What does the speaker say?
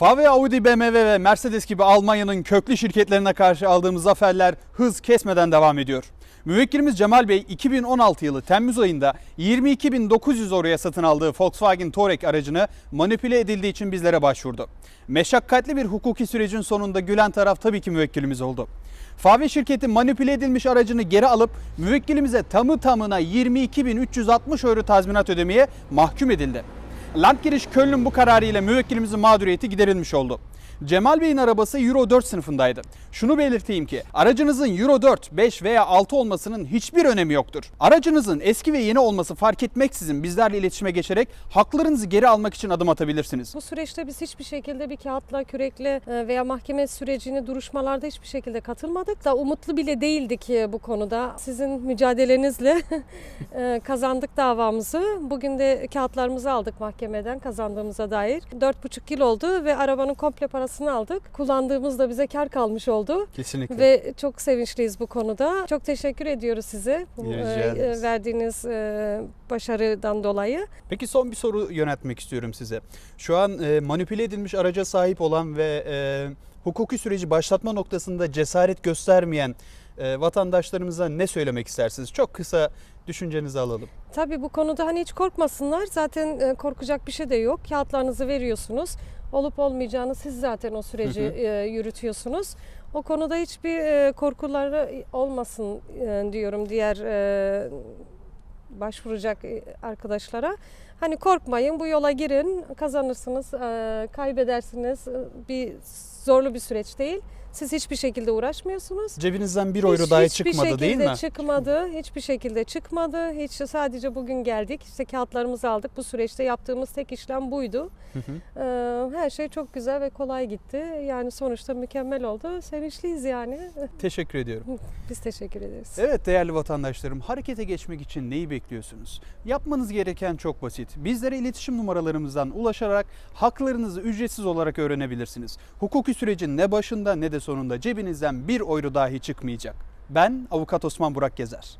VW, Audi, BMW ve Mercedes gibi Almanya'nın köklü şirketlerine karşı aldığımız zaferler hız kesmeden devam ediyor. Müvekkilimiz Cemal Bey 2016 yılı Temmuz ayında 22.900 euroya satın aldığı Volkswagen Touareg aracını manipüle edildiği için bizlere başvurdu. Meşakkatli bir hukuki sürecin sonunda gülen taraf tabii ki müvekkilimiz oldu. VW şirketi manipüle edilmiş aracını geri alıp müvekkilimize tamı tamına 22.360 euro tazminat ödemeye mahkum edildi. Landgericht Köln'ün bu kararıyla müvekkilimizin mağduriyeti giderilmiş oldu. Cemal Bey'in arabası Euro 4 sınıfındaydı. Şunu belirteyim ki aracınızın Euro 4, 5 veya 6 olmasının hiçbir önemi yoktur. Aracınızın eski ve yeni olması fark etmeksizin bizlerle iletişime geçerek haklarınızı geri almak için adım atabilirsiniz. Bu süreçte biz hiçbir şekilde bir kağıtla, kürekle e, veya mahkeme sürecini, duruşmalarda hiçbir şekilde katılmadık. Da umutlu bile değildik e, bu konuda. Sizin mücadelenizle e, kazandık davamızı. Bugün de kağıtlarımızı aldık mahkemeden kazandığımıza dair. 4,5 yıl oldu ve arabanın komple parasını aldık. Kullandığımızda bize kar kalmış oldu. Kesinlikle. Ve çok sevinçliyiz bu konuda. Çok teşekkür ediyoruz size e, verdiğiniz e, başarıdan dolayı. Peki son bir soru yöneltmek istiyorum size. Şu an e, manipüle edilmiş araca sahip olan ve e, hukuki süreci başlatma noktasında cesaret göstermeyen e, vatandaşlarımıza ne söylemek istersiniz? Çok kısa düşüncenizi alalım. Tabii bu konuda hani hiç korkmasınlar. Zaten e, korkacak bir şey de yok. Kağıtlarınızı veriyorsunuz. Olup olmayacağını siz zaten o süreci e, yürütüyorsunuz. O konuda hiçbir e, korkuları olmasın e, diyorum diğer e, başvuracak e, arkadaşlara. Hani korkmayın bu yola girin kazanırsınız e, kaybedersiniz E, bir zorlu bir süreç değil. Siz hiçbir şekilde uğraşmıyorsunuz. Cebinizden bir euro Hiç- dahi hiçbir çıkmadı değil şekilde mi? çıkmadı. Hiçbir şekilde çıkmadı. Hiç sadece bugün geldik. İşte kağıtlarımızı aldık. Bu süreçte yaptığımız tek işlem buydu. Hı hı. Ee, her şey çok güzel ve kolay gitti. Yani sonuçta mükemmel oldu. Sevinçliyiz yani. Teşekkür ediyorum. Biz teşekkür ederiz. Evet değerli vatandaşlarım harekete geçmek için neyi bekliyorsunuz? Yapmanız gereken çok basit. Bizlere iletişim numaralarımızdan ulaşarak haklarınızı ücretsiz olarak öğrenebilirsiniz. Hukuki sürecin ne başında ne de sonunda cebinizden bir euro dahi çıkmayacak. Ben avukat Osman Burak Gezer.